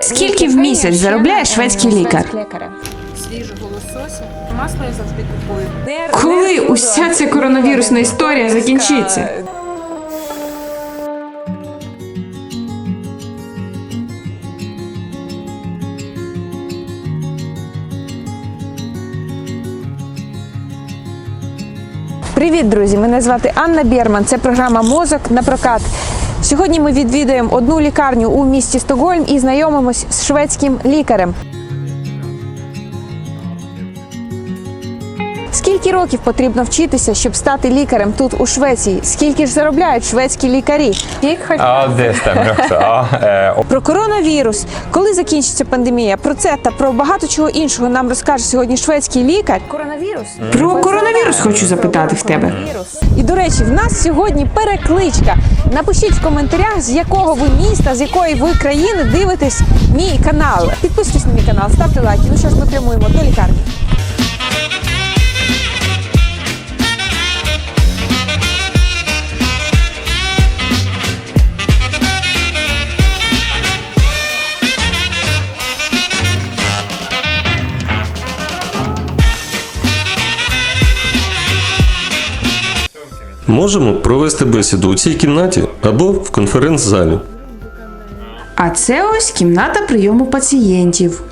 Скільки в місяць заробляє шведський лікар? Свіжого лосося. Масло я завжди купую. Коли уся ця коронавірусна історія закінчиться? Привіт, друзі! Мене звати Анна Берман. Це програма Мозок на прокат. Сьогодні ми відвідуємо одну лікарню у місті Стокгольм і знайомимось з шведським лікарем. Скільки років потрібно вчитися, щоб стати лікарем тут у Швеції? Скільки ж заробляють шведські лікарі? Eh, och Про коронавірус, коли закінчиться пандемія, про це та про багато чого іншого нам розкаже сьогодні шведський лікар. Коронавірус Про коронавірус хочу запитати в тебе. І до речі, в нас сьогодні перекличка. Напишіть в коментарях, з якого ви міста, з якої ви країни дивитесь мій канал. Підписуйтесь на мій канал, ставте лайки. Ну що ж, ми прямуємо до лікарні. Можемо провести бесіду у цій кімнаті або в конференц-залі. А це ось кімната прийому пацієнтів.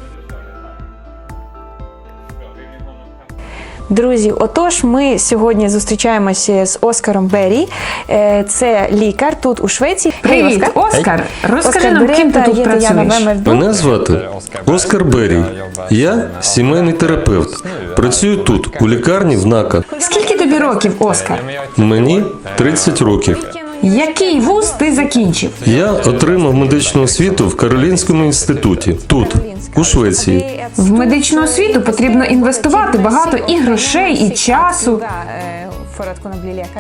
Друзі, отож, ми сьогодні зустрічаємося з Оскаром Беррі. Е, Це лікар тут у Швеції. Привіт, Оскар. Оскар. Розкажи Оскар нам, ким ти тут є Тетяна працюєш. Вемердук. Мене звати Оскар Беррі. Я сімейний терапевт. Працюю тут, у лікарні в НАКА. Скільки років, Оскар? Мені 30 років. Який вуз ти закінчив? Я отримав медичну освіту в Каролінському інституті тут, у Швеції. В медичну освіту потрібно інвестувати багато і грошей, і часу.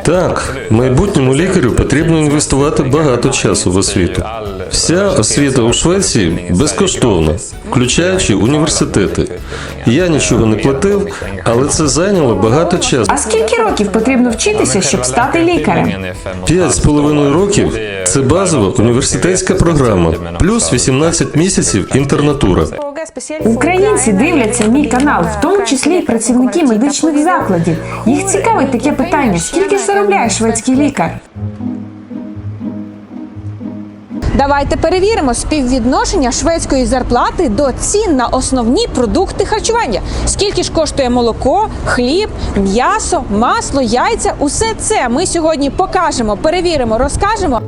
Так, майбутньому лікарю потрібно інвестувати багато часу в освіту. Вся освіта у Швеції безкоштовна, включаючи університети. Я нічого не платив, але це зайняло багато часу. А скільки років потрібно вчитися, щоб стати лікарем? П'ять з половиною років це базова університетська програма, плюс 18 місяців інтернатура. Українці дивляться мій канал, в тому числі й працівники медичних закладів. Їх цікавить таке питання: скільки заробляє шведський лікар? Давайте перевіримо співвідношення шведської зарплати до цін на основні продукти харчування. Скільки ж коштує молоко, хліб, м'ясо, масло, яйця? Усе це ми сьогодні покажемо, перевіримо, розкажемо.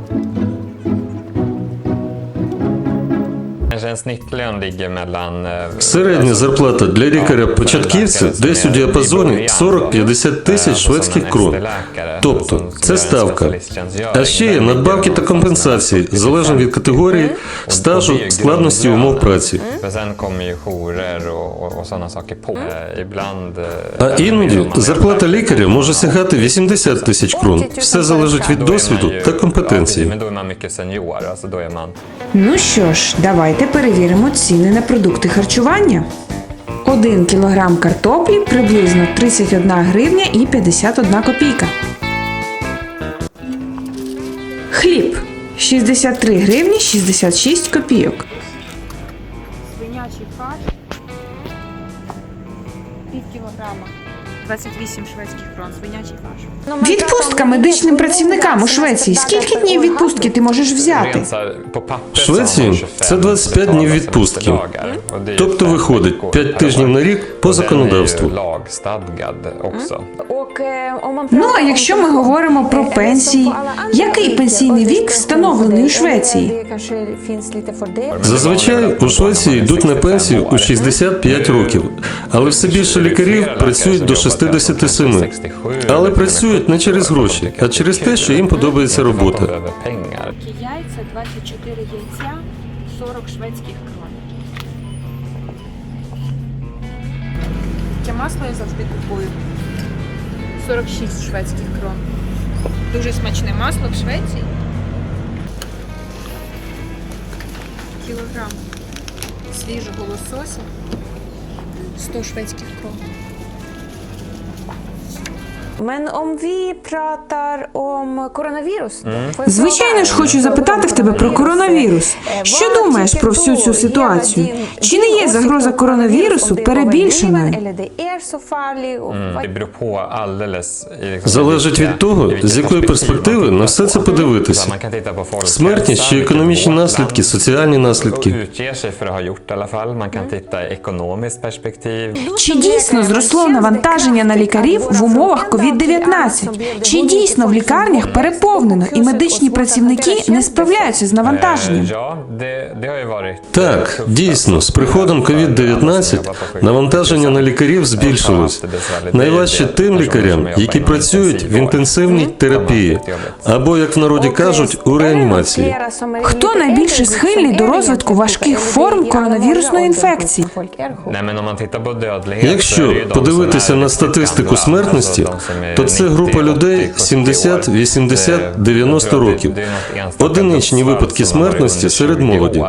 Середня зарплата для лікаря-початківця десь у діапазоні 40-50 тисяч шведських крон. Тобто це ставка. А ще є надбавки та компенсації, залежно від категорії, стажу, складності умов праці. Saker på. Eh, eh, А іноді зарплата лікаря може сягати 80 тисяч крон. Все залежить від досвіду та компетенції. Ну що ж, давайте перевіримо ціни на продукти харчування. 1 кілограм картоплі приблизно 31 гривня і 51 копійка. Хліб 63 гривні 66 копійок. 28 шведських крон, свинячий фарш. Відпустка медичним працівникам у Швеції. Скільки днів відпустки ти можеш взяти? В Швеції це 25 днів відпустки. Тобто виходить 5 тижнів на рік по законодавству. Ну а якщо ми говоримо про пенсії, який пенсійний вік встановлений у Швеції? Зазвичай у Швеції йдуть на пенсію у 65 років, але все більше лікарів працюють до 67. Але працюють не через гроші, а через те, що їм подобається робота. Яйця 24 яйця, 40 шведських крон. Таке масло я завжди купую. 46 шведських крон. Дуже смачне масло в Швеції. Кілограм свіжого лосося. 100 шведських крон. Men om vi pratar om coronavirus, Звичайно ж, хочу запитати в тебе про коронавірус. Що думаєш про всю цю ситуацію? Чи не є загроза коронавірусу перебільшеною? Залежить від того, з якої перспективи на все це på. подивитися. Смертність чи економічні наслідки, соціальні наслідки. perspektiv. Чи дійсно зросло навантаження на лікарів в умовах COVID-19? Чи дійсно в лікарнях переповнено і медичні працівники не справляються з навантаженням? Так, дійсно, з приходом COVID-19 навантаження на лікарів збільшилось. Найважче тим лікарям, які працюють в інтенсивній терапії, або, як в народі кажуть, у реанімації. Хто найбільше схильний до розвитку важких форм коронавірусної інфекції? Якщо подивитися на статистику смертності, то це група людей 80, 70, 80, 90 років. Одиничні випадки смертності серед молоді.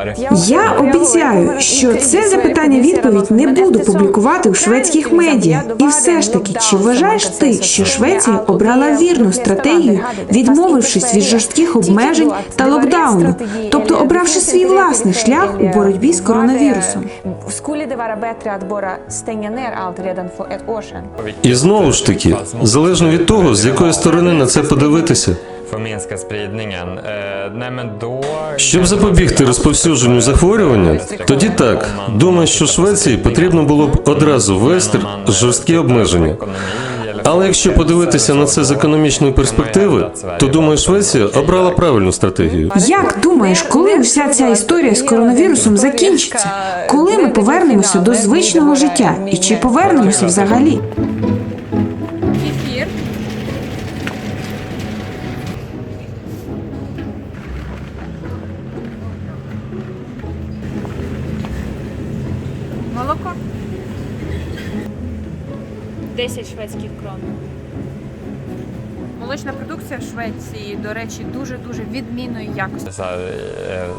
Я обіцяю, що це запитання відповідь не буду публікувати в шведських медіа. І все ж таки, чи вважаєш ти, що Швеція обрала вірну стратегію, відмовившись від жорстких обмежень та локдауну, тобто обравши свій власний шлях у боротьбі з коронавірусом? І знову ж таки, залежно від того, з якої сторони на це подивитися. Щоб запобігти розповсюдженню захворювання, тоді так, думаю, що Швеції потрібно було б одразу ввести жорсткі обмеження. Але якщо подивитися на це з економічної перспективи, то думаю, Швеція обрала правильну стратегію. Як думаєш, коли вся ця історія з коронавірусом закінчиться? Коли ми повернемося до звичного життя? І чи повернемося взагалі? 10 шведських крон. Молочна продукція в Швеції, до речі, дуже-дуже відмінної якості.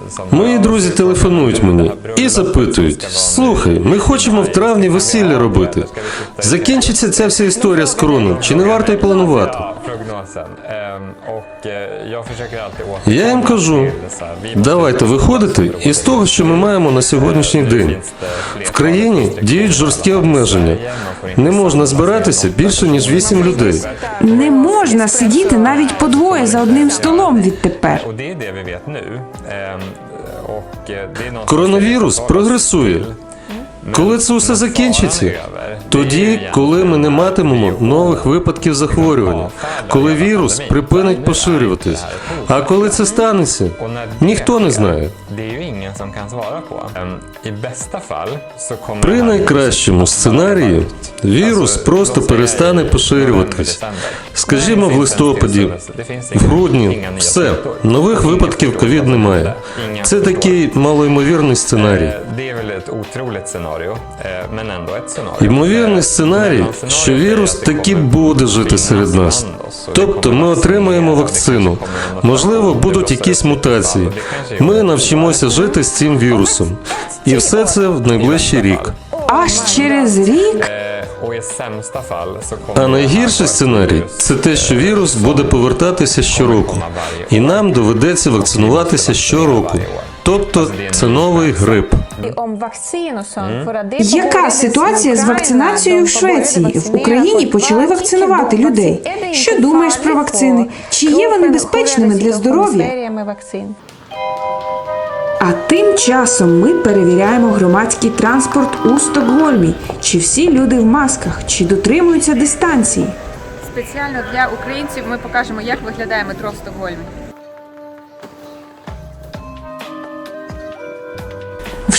Som- Мої друзі телефонують мені і запитують: слухай, ми хочемо в травні весілля робити. Закінчиться ця вся історія з кроном? чи не варто й планувати? Ja. Ehm, och eh, jag försöker alltid Я їм кажу, давайте виходити із того, що ми маємо на сьогоднішній день. В країні діють жорсткі обмеження. Не можна збиратися більше ніж вісім людей. Не можна сидіти навіть по двоє за одним столом відтепер. Ehm, eh, Коронавірус прогресує. Коли це усе закінчиться? Тоді, коли ми не матимемо нових випадків захворювання, коли вірус припинить поширюватись. А коли це станеться, ніхто не знає. При найкращому сценарії вірус просто перестане поширюватись. Скажімо, в листопаді, в грудні, все, нових випадків ковід немає. Це такий малоймовірний сценарій. Eh, Det är väl ett otroligt scenario, eh, men ändå ett scenario. Ймовірний Eh, сценарій, що вірус таки буде жити серед нас. Тобто ми отримаємо вакцину. Можливо, будуть якісь мутації. Ми навчимося жити з цим вірусом. І все це в найближчий рік. Аж через рік Eh, А найгірший сценарій це те, що вірус буде повертатися щороку, і нам доведеться вакцинуватися щороку. Тобто це новий грип. Яка ситуація з вакцинацією в Швеції? В Україні почали вакцинувати людей. Що думаєш про вакцини? Чи є вони безпечними для здоров'я? А тим часом ми перевіряємо громадський транспорт у Стокгольмі. Чи всі люди в масках, чи дотримуються дистанції? Спеціально для українців ми покажемо, як виглядає метро в Стокгольмі.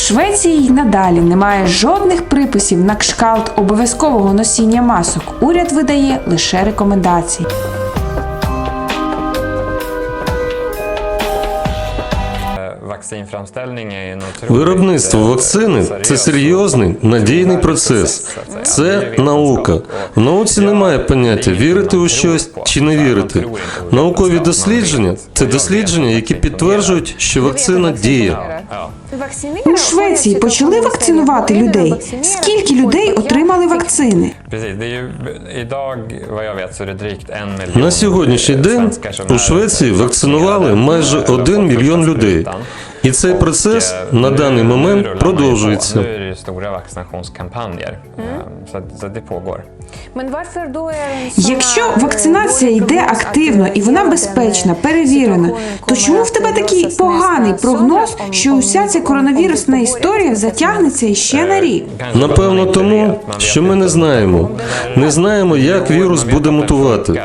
Швеції й надалі немає жодних приписів на кшкалт обов'язкового носіння масок. Уряд видає лише рекомендації. Виробництво вакцини це серйозний надійний процес. Це наука. В науці немає поняття вірити у щось чи не вірити. Наукові дослідження це дослідження, які підтверджують, що вакцина діє. У Швеції почали вакцинувати людей. Скільки людей отримали вакцини? На сьогоднішній день у Швеції вакцинували майже 1 мільйон людей. І цей процес eh, на даний момент продовжується. Eh, Якщо eh, вакцинація йде активно eh, і вона безпечна, eh, перевірена, то чому в тебе такий поганий прогноз, що уся ця коронавірусна історія затягнеться іще на рік? Напевно, тому, що ми не знаємо. Не знаємо, як вірус буде мутувати.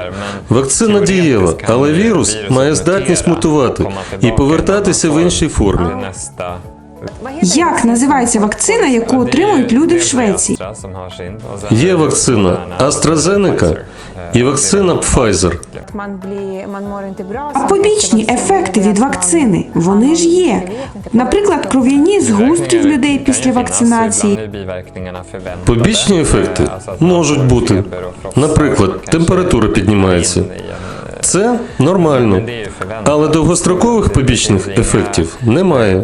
Вакцина дієва, але вірус має здатність мутувати і повертатися в іншій формі. Як називається вакцина, яку отримують люди в Швеції? Є вакцина AstraZeneca і вакцина Pfizer. А побічні ефекти від вакцини вони ж є. Наприклад, кров'яні згустки в людей після вакцинації. Побічні ефекти можуть бути. Наприклад, температура піднімається. Це нормально. Але довгострокових побічних ефектів немає.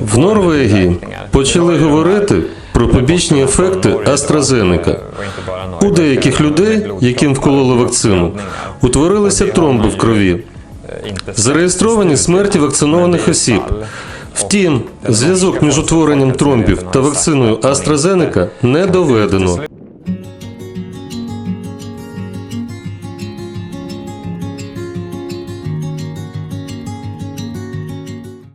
В Норвегії почали говорити про побічні ефекти AstraZeneca. У деяких людей, яким вкололи вакцину, утворилися тромби в крові. Зареєстровані смерті вакцинованих осіб. Втім, зв'язок між утворенням тромбів та вакциною AstraZeneca не доведено.